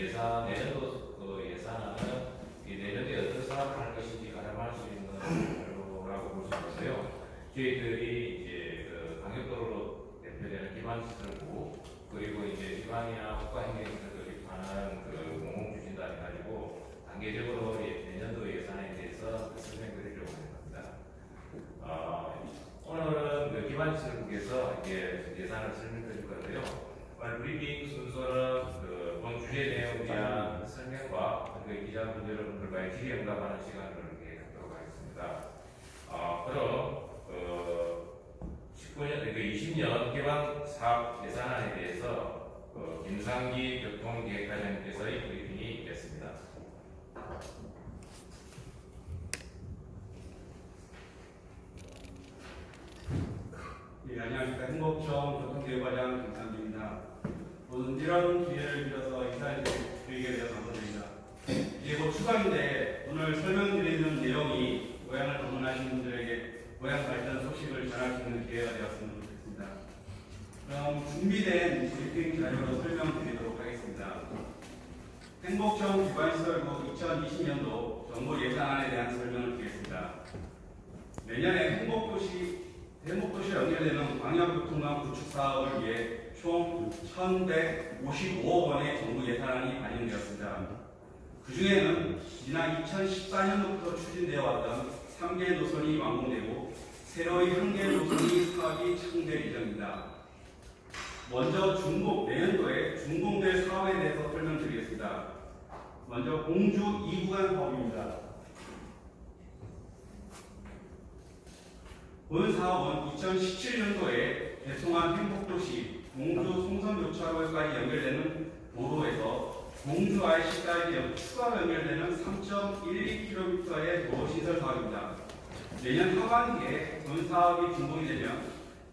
예산 내년도 그 예산안은 이 내년도에 어떤 사업을 할 것인지 가늠할 수 있는 자료라고 볼 수 있는데요. 저희들이 이제 그 강력도로로 대표되는 기반 시설부 그리고 이제 기반이나 국가 행정시설들이 하는 그 공공추진단을 가지고 단계적으로 예- 내년도 예산에 대해서 그 설명드리려고 합니다. 어, 오늘은 그 기반 시설국에서 이제 예산을 설명드릴 건데요. 브리핑 순서는 그 기자분들 여러분들과의 질의응답하는 시간을 이렇게 갖도록 하겠습니다. 어, 그럼 그 19년, 그 20년 개방 사업 예산안에 대해서 그 김상기 교통계획과장님께서의 브리핑이 있겠습니다. 예, 안녕하십니까. 행복청 교통교육과장 김상기입니다. 오늘 이런 기회를 빌어서 인사를 드리게 되어서 감사드립니다. 이제 곧 추석인데 오늘 설명드리는 내용이 고향을 방문하신 분들에게 고향 발전 소식을 전할 수 있는 기회가 되었으면 좋겠습니다. 그럼 준비된 브리핑 자료로 설명드리도록 하겠습니다. 행복청 기반시설국 2020년도 정부 예산안에 대한 설명을 드리겠습니다. 내년에 행복도시 행복도시에 연결되는 광역교통망 구축 사업을 위해 총 1,155억 원의 정부 예산안이 반영되었습니다. 그 중에는 지난 2014년부터 추진되어 왔던 3개 노선이 완공되고 새로이 한개 노선이 사업이 착공될 예정입니다. 먼저 중공 내년도에 준공될 사업에 대해서 설명드리겠습니다. 먼저 공주 2구간 사업입니다. 본 사업은 2017년도에 개통한 행복도시 공주 송선교차로까지 연결되는 도로에서 공주 IC까지 추가 연결되는 3.12km의 도로 시설 사업입니다. 내년 하반기에 본 사업이 준공이 되면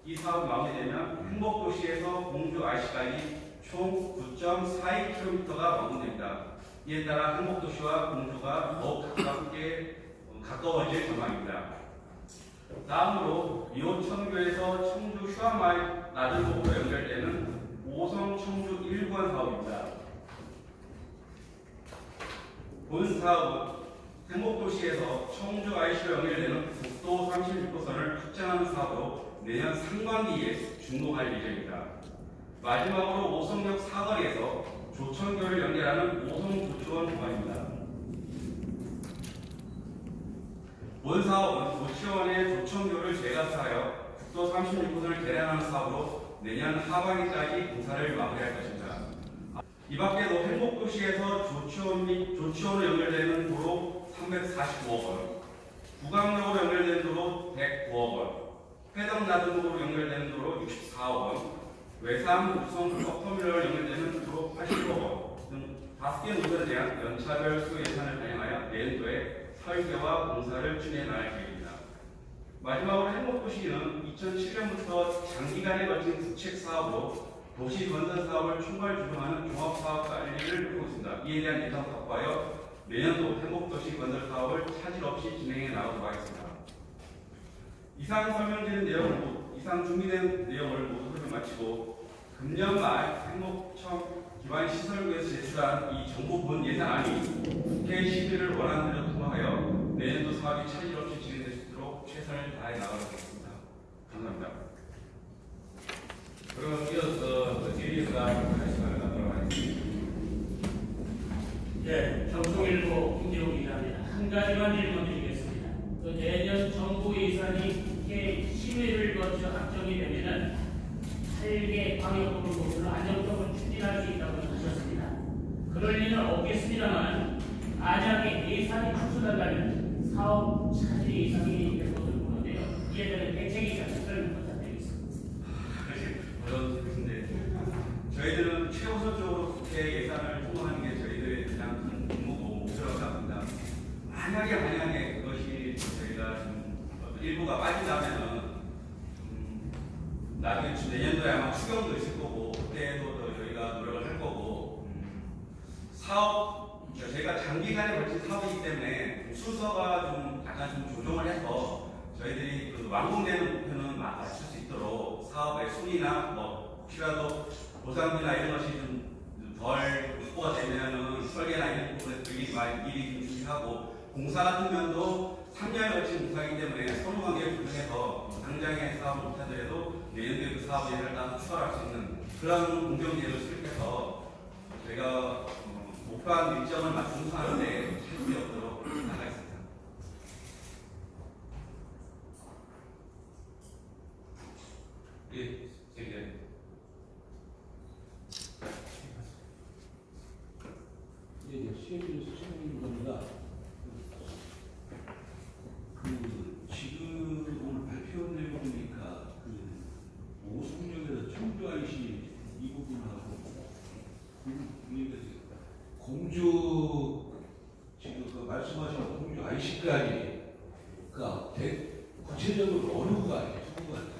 이 사업이 마무리되면 행복도시에서 공주 IC까지 총 9.42km가 완공됩니다. 이에 따라 행복도시와 공주가 더욱 가깝게 어, 가까워질 전망입니다. 다음으로 미호천교에서 청주 낮은 곳으로 연결되는 오성 청주 1구간 사업입니다. 본 사업은 행복도시에서 청주 IC로 연결되는 국도 36호선을 확장하는 사업으로 내년 상반기에 준공할 예정입니다. 마지막으로 오성역 사거리에서 조천교를 연결하는 오성조치원 구간입니다. 본 사업은 조치원의 조천교를 재가스하여 국도 36호선을 개량하는 사업으로 내년 하반기까지 공사를 마무리할 것입니다. 이 밖에도 행복도시에서 조치원 및 조치원으로 연결되는 도로 345억 원, 구강역으로 연결되는 도로 109억 원, 회덕 나들목으로 연결되는 도로 64억 원, 외삼 우성 터미널 연결되는 도로 80억 원 등 다섯 개 노선에 대한 연차별 수 예산을 반영하여 내년도에 설계와 공사를 추진해 나갈 계획입니다. 마지막으로 행복도시는 2007년부터 장기간에 걸친 부책 사업으로 도시 건설 사업을 총괄 주도하는 종합사업 관리를 하고 있습니다. 이에 대한 예산 확보하여 내년도 행복도시 건설 사업을 차질 없이 진행해 나가도록 하겠습니다. 이상 설명드린 내용을 모- 이상 준비된 내용을 모두 설명 마치고 금년 말 행복청 기반 시설부에서 제출한 이 정부 본 예산안이 국회 심의를 원하는 대로 통과하여 내년도 사업이 차질 없이 진행될 수 있도록 최선을 다해 나가도록 하겠습니다. 감사합니다. 그럼 이어 서그 질의응답하는 시간을 갖도록 하겠습니다. 네, 정통일보 김재호 기자입니다. 한 가지만 질문 드리겠습니다. 그 내년 정부 예산이 국회 심의를 거쳐 확정이 되면은 8개 광역도로를 안정적으로 추진할 수 있다고 하셨습니다. 그럴 리는 없겠습니다만 만약에 예산이 축소된다면 사업 차질 이상이 될 것으로 보는데요. 이에 대한 대책이 있다면 설명 부탁드리겠습니다. 어려운 질문인데 저희들은 최우선적으로 국회 예산을 통과하는 게 저희들의 가장 큰 임무고 목표라고 생각합니다. 만약에 만약에 그것이 저희가 좀 일부가 빠진다면은 음, 나중에 주- 내년도에 아마 추경도 있을 거고 그때도 더 저희가 노력을 할 거고 음, 사업 그러니까 저희가 장기간에 걸친 사업이기 때문에 순서가 좀 약간 좀 조정을 해서 저희들이 그 완공되는 목표는 마- 맞출 수 있도록 사업의 순위나 뭐 혹시라도 보상비나 이런 것이 좀덜 확보가 되면은 많이 미리 좀 준비하고 공사 같은 면도 3년에 걸친 공사이기 때문에 서로 관계를 조정해서 당장의 사업을 못하더라도 내년도에 그 사업 예를 따라 추가할 수 있는 그런 공정제를 수립해서 저희가 어, 목표한 일정을 맞춰하는데 차질이 없도록 나가겠습니다. 예, 제기자님. 예, 예, 시행률 수준인 겁니다. 그 지금 오늘 발표 내용 보니까 그 오송역에서 청주 IC 이 부분하고 그 위에 공주 지금 그 말씀하신 공주 IC까지 그 대- 구체적으로 어느 구간이에요? 두 구간이에요?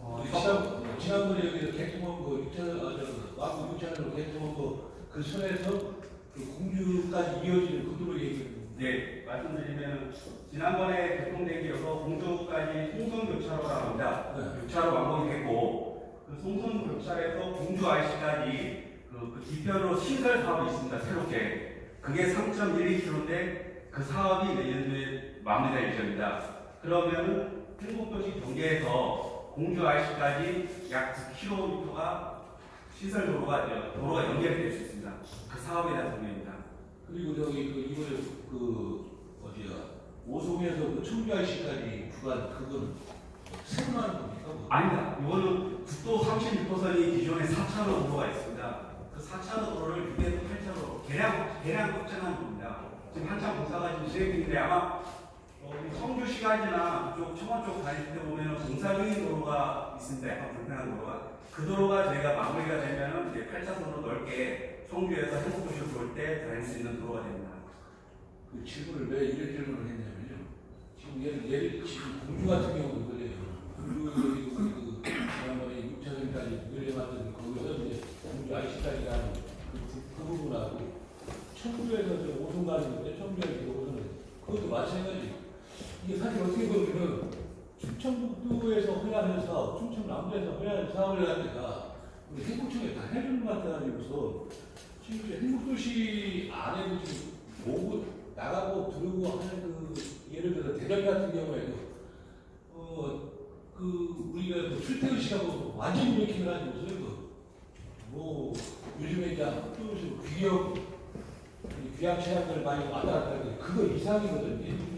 어, 지난 지난번에 개통원고 6차 아, 저 와구 6차로 개통원고 그 선에서 그 공주까지 이어지는 그 도로 얘기. 네, 말씀드리면 지난번에 개통된 기여서 공주까지 송선교차로라고 합니다. 네. 교차로 완공이 됐고 그 송선교차로에서 공주 IC까지 그, 그 뒤편으로 신설 사업이 있습니다. 새롭게 그게 3.12km인데 그 사업이 내년도에 마무리될 예정입니다. 그러면 행복도시 경계에서 공주 IC까지 약 9km가 시설 도로가 도로가 연결이 될 수 있습니다. 그 사업에 대한 설명입니다. 그리고 저기 그 이번에 그 어디야 오송에서 그 청주 IC까지 구간 그건 새로 나는 겁니까? 그거? 아닙니다. 이거는 국도 36호선이 기존에 4차로 도로가 있습니다. 그 4차로 도로를 6에서 8차로 개량, 개량 확장한 겁니다. 지금 한참 공사가 지금 진행 중인데 아마 어, 청주시까지나 그쪽 청원 쪽 다닐 때 보면 중인 도로가 있습니다. 약간 불편한 도로가. 그 도로가 저희가 마무리가 되면은 이제 8차선으로 넓게 청주에서 행복도시로 들어올 때 다닐 수 있는 도로가 됩니다. 그 질문을 왜 이런 질문을 했냐면요. 지금 예를, 예를 지금 공주 같은 경우는 그래요. 공주 그, 그, 지난번에 6차선까지 늘려놨던 거기서 이제 공주 IC까지 가는 그, 부- 그 부분하고 청주에서 저 오송 가는 건데 청주에서 오송은 그것도 마찬가지. 이게 사실 어떻게 보면은 충청북도에서 허야하는 사업, 충청 남도에서 허야하는 사업을 갖다가 우리 행복청에 다 해주는 것 같아가지고서 지금 이제 행복도시 안에도 지금 오고 나가고 들어오고 하는 그 예를 들어 대전 같은 경우에도 어 그 우리가 그 출퇴근 시간하고 완전히 브레이킹을. 그. 뭐 요즘에 이제 학교에서 귀역 이 귀향 차량들 많이 왔다 갔다 하는데 그거 이상이거든요.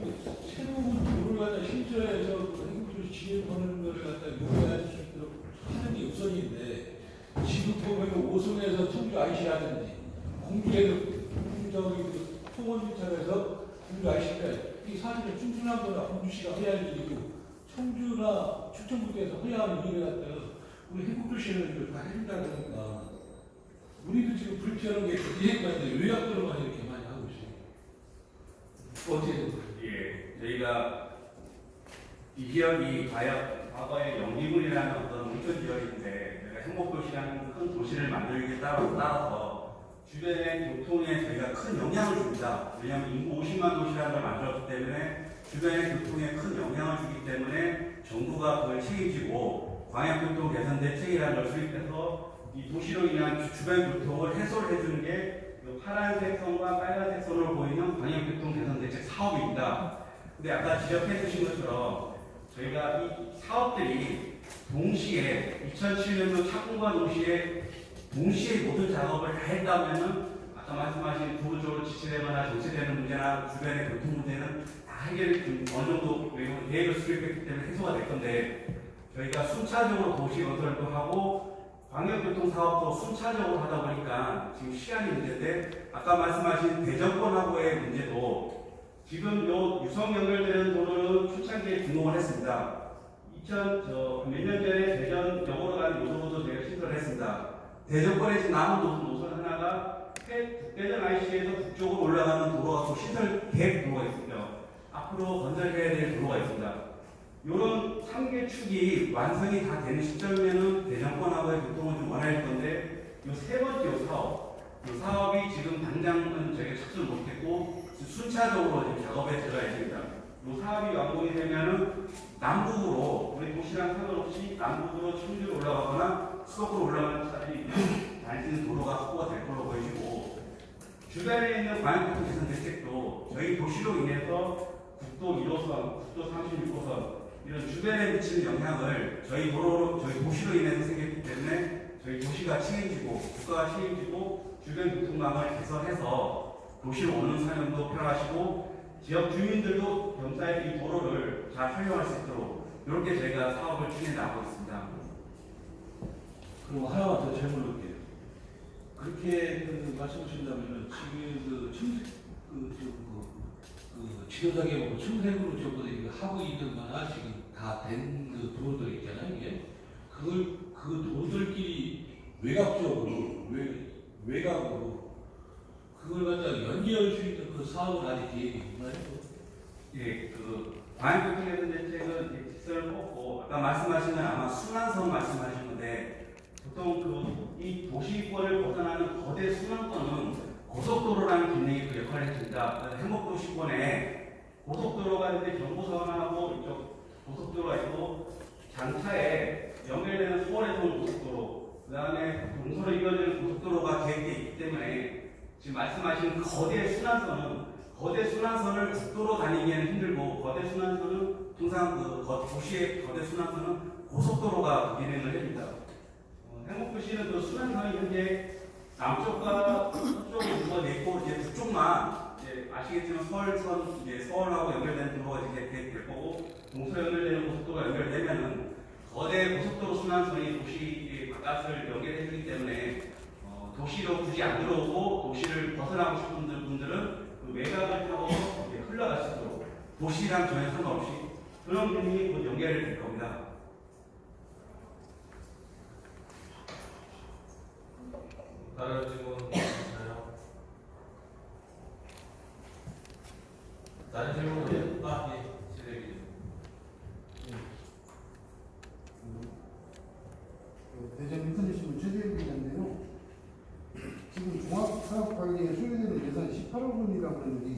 그 새로운 도로를 갖다 그 행복도시 진행하는 거를 갖다 요구할 수 있도록 하는 게 우선인데 지금 보면 오송에서 청주 IC라든지 공주에서 그 통원유차에서 공주 IC까지 이 사실은 충청남도나 공주시가 허야할 일이고 청주나 충청북도에서 허야하는 일을 갖다가 우리 행복도시는 이걸 다 해준다 그러니까 우리도 지금 불편한 게안 돼. 외곽도로만 이렇게 많이 하고 있어요. 예, 저희가 이 지역이 과연 과거의 영리군이라는 어떤 온천 지역인데 저희가 행복도시라는 큰 도시를 따라- 따라서 주변의 교통에 저희가 큰 영향을 줍니다. 왜냐하면 인구 50만 도시라는 걸 만들었기 때문에 주변의 교통에 큰 영향을 주기 때문에 정부가 그걸 책임지고 광역교통 개선 대책이라는 걸 수립해서 이 도시로 인한 주- 주변 교통을 해소를 해주는 게이 파란색 선과 빨간색 선으로 보이는 광역교통 개선 대책 사업입니다. 근데 아까 지적해 주신 것처럼 저희가 이 사업들이 동시에 2007년도 착공과 동시에 동시에 모든 작업을 다 했다면은 아까 말씀하신 부분적으로 지체되거나 정체되는 문제나 주변의 교통 문제는 다 해결이 좀 어느 정도 외국 계획을 수립했기 때문에 해소가 될 건데 저희가 순차적으로 도시 건설도 하고 광역교통 사업도 순차적으로 하다 보니까 지금 시간이 문제인데 아까 말씀하신 대전권하고의 문제도 지금 요 유성 연결되는 도로는 초창기에 준공을 했습니다. 2000저몇년 전에 대전 역으로 가는 요도도 저희가 신설을 했습니다. 대전권에 지금 남은 노- 노선 하나가 해- 북대전 IC에서 북쪽으로 올라가는 도로가 또 신설 계획 도로가 있습니다. 앞으로 건설해야 될 도로가 있습니다. 이런 3개 축이 완성이 다 되는 시점이면은 대전권하고의 교통을 좀 원할 건데 이 세 번째 요 사업, 이 사업이 지금 당장은 저희가 착수를 못했고 순차적으로 작업에 들어가야 됩니다. 이 사업이 완공이 되면은 남북으로 우리 도시랑 상관없이 남북으로 청주로 올라가거나 수도권으로 올라가는 차들이 있는 도로가 확보가 될 걸로 보이시고 주변에 있는 광역교통 개선 대책도 저희 도시로 인해서 국도 1호선, 국도 36호선 이런 주변에 미치는 영향을 저희 도로, 저희 도시로 인해서 생겼기 때문에 저희 도시가 책임지고 국가가 책임지고 주변 교통망을 개선해서 도시로 오는 사람도 편하시고 지역 주민들도 경사의 이 도로를 잘 활용할 수 있도록 이렇게 저희가 사업을 추진해 나가고 있습니다. 그럼 하나만 더 질문할게요. 그렇게 그 말씀하신다면은 지금 그 첨색 그, 저, 그, 그 지도상에 보면 첨색으로 전부 하고 있는 거나 지금 다 된 그 도로들 있잖아요 이게 그걸 그 도로들끼리 외곽적으로 외, 외곽으로 그걸 갖다가 연계할 수 있는 그 사업은 아직 계획이 있나요? 예, 그 광역교통개선 대책은 직선을 뽑고 아까 말씀하신 건 아마 순환선 말씀하신 건데 보통 그 이 도시권을 벗어나는 거대 순환선은 고속도로라는 기능이 그 역할을 해줍니다. 행복도시권에 고속도로가 있는데 경부선하고 이쪽 고속도로가 있고 장차에 연결되는 서울에서 온 고속도로 그 다음에 동서로 이어지는 고속도로가 계획되어 있기 때문에 지금 말씀하신 거대 순환선은 거대 순환선을 국도로 다니기에는 힘들고 거대 순환선은 통상 그 거- 도시의 거대 순환선은 고속도로가 그 기능을 해줍니다. 어, 행복도시는 그 순환선이 현재 남쪽과 누가 있고 이제 북쪽만 이제 아시겠지만 서울선 이제 서울하고 연결되는 도로가 이렇게 될- 될 거고 동서 연결되는 고속도로가 연결되면은 거대 고속도로 순환선이 도시 바깥을 연결해 주기 때문에 어, 도시로 굳이 안 들어오고 도시를 벗어나고 싶은 분들- 분들은 그 외곽을 타고 흘러갈 수 있도록 도시랑 전혀 상관없이 그런 기능이 곧 연결이 될 겁니다. 다른 질문 있나요? 다른 질문은 아, 예, 시대기. 그 대전 인터넷신문 최재일 기자인데요. 지금 종합사업관리에 소요되는 예산이 18억 원이라고 하는데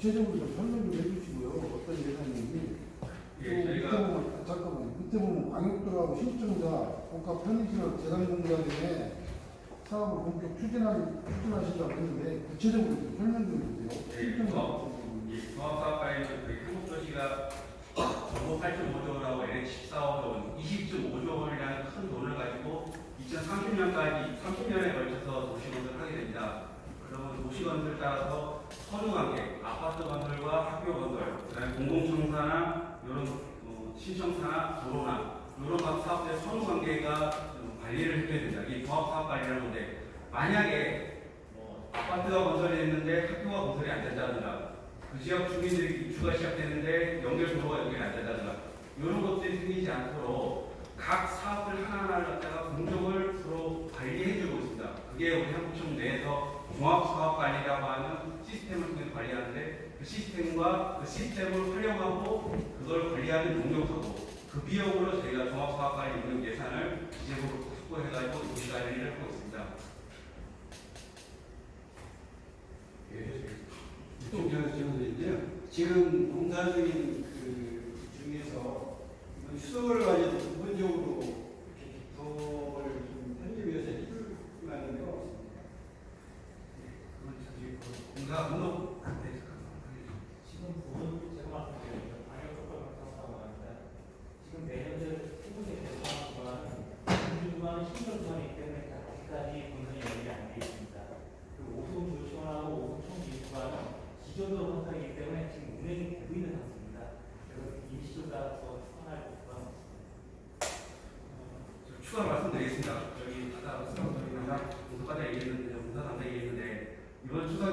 구체적으로 좀 설명 좀 해주시고요. 어떤 예산인지. 예, 저희가 보면 아, 잠깐만 밑에 보면 광역도로하고 신청자 복합 편의시설 재단공단에 사업을 본격 추진하, 추진하신다고 했는데 구체적으로 좀 설명 좀 해주세요. 예, 신청자. 이 종합사업관리 그 한국도시가 정부 8.5조라고 NH 14억 원, 20.5조 원이라는 큰 돈을 가지고 2030년까지 30년에 걸쳐서 도시 건설을 하게 됩니다. 그러면 도시 건설에 따라서 선후 관계, 아파트 건설과 학교 건설, 그다음에 공공청사나 이런 어, 신청사나 도로나 이런 각 사업들 선후 관계가 좀 관리를 해줘야 된다. 이게 종합사업 관리라는 건데 만약에 뭐 아파트가 건설이 됐는데 학교가 건설이 안 된다든가 그 지역 주민들이 입주가 시작되는데 연결 도로가 연결이 안 된다든가 이런 것들이 생기지 않도록 각 사업을 하나하나를 갖다가 공정을 서로 관리해주고 있습니다. 그게 우리 한국청 내에서 종합사업 관리라고 하는 시스템을 통해 관리하는데 그 시스템과 그 시스템을 활용하고 그걸 관리하는 용역하고 그 비용으로 저희가 종합사업관리 용역 예산을 기재부로 확보해가지고 도시 관리를 하고 있습니다. 이쪽 질문드린데요. 지금 공사 중인 그 중에서 수도를 가지고 부분적으로 이렇게 기토를 좀 편집위해서 해줄 만한 데가 없습니다. 그건 사실 그 공사 등록 안 돼서 지금 부분 제가 말씀드린 방역 효과가 나타납니다. 지금 내년들 후보에 대해서 구간은 공주구간은 신경구간이기 때문에 아직까지 본선이 연결이 안 돼 있습니다. 그리고 오송 조시원하고 오송 총기구간은 기존도로 선상이기 때문에 지금 운행이 되고 있는 상태입니다. 그래서 임시로 따라서 추천할 구간은 없습니다. 좀 추가 말씀드리겠습니다. 저기 아까 수상소리나 공사과장 얘기했는데 공사 담당 얘기했는데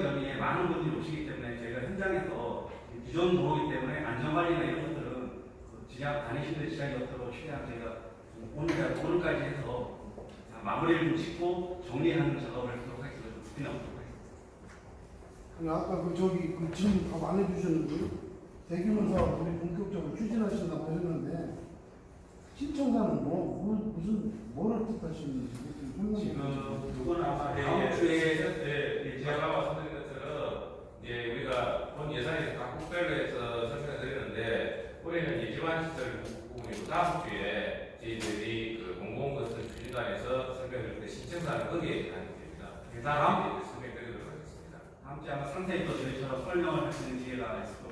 연휴에 많은 분들이 오시기 때문에 저희가 현장에서 기존 도로이기 때문에 안전관리나 이런 것들은 그 지하 다니시는 지하에 없도록 최대한 저희가 좀 오늘 오늘까지 해서 다 마무리를 좀 짓고 정리하는 작업을 하도록 하겠습니다. 하겠습니다. 아니, 아까 그 저기 그 질문 답 안 해주셨는데 대규모 사업 우리 본격적으로 추진하신다고 하셨는데 신청사는 뭐, 뭐 무슨 뭐를 뜻하시는지. 지금 그건 아마 예, 다음 주에 예, 제가 말씀드린 것처럼 예, 우리가 본 예산에서 각 국별로 해서 설명을 드리는데 올해는 이 기반시설 부분이고 다음 주에 저희들이 그 공공건설 추진단에서 설명을 드릴 때 신청사는 거기에 가는 겁니다. 그 다음에 이제 설명드리도록 하겠습니다. 함께 아마 상세히 또 저희처럼 설명을 할 수 있는 기회가 있도록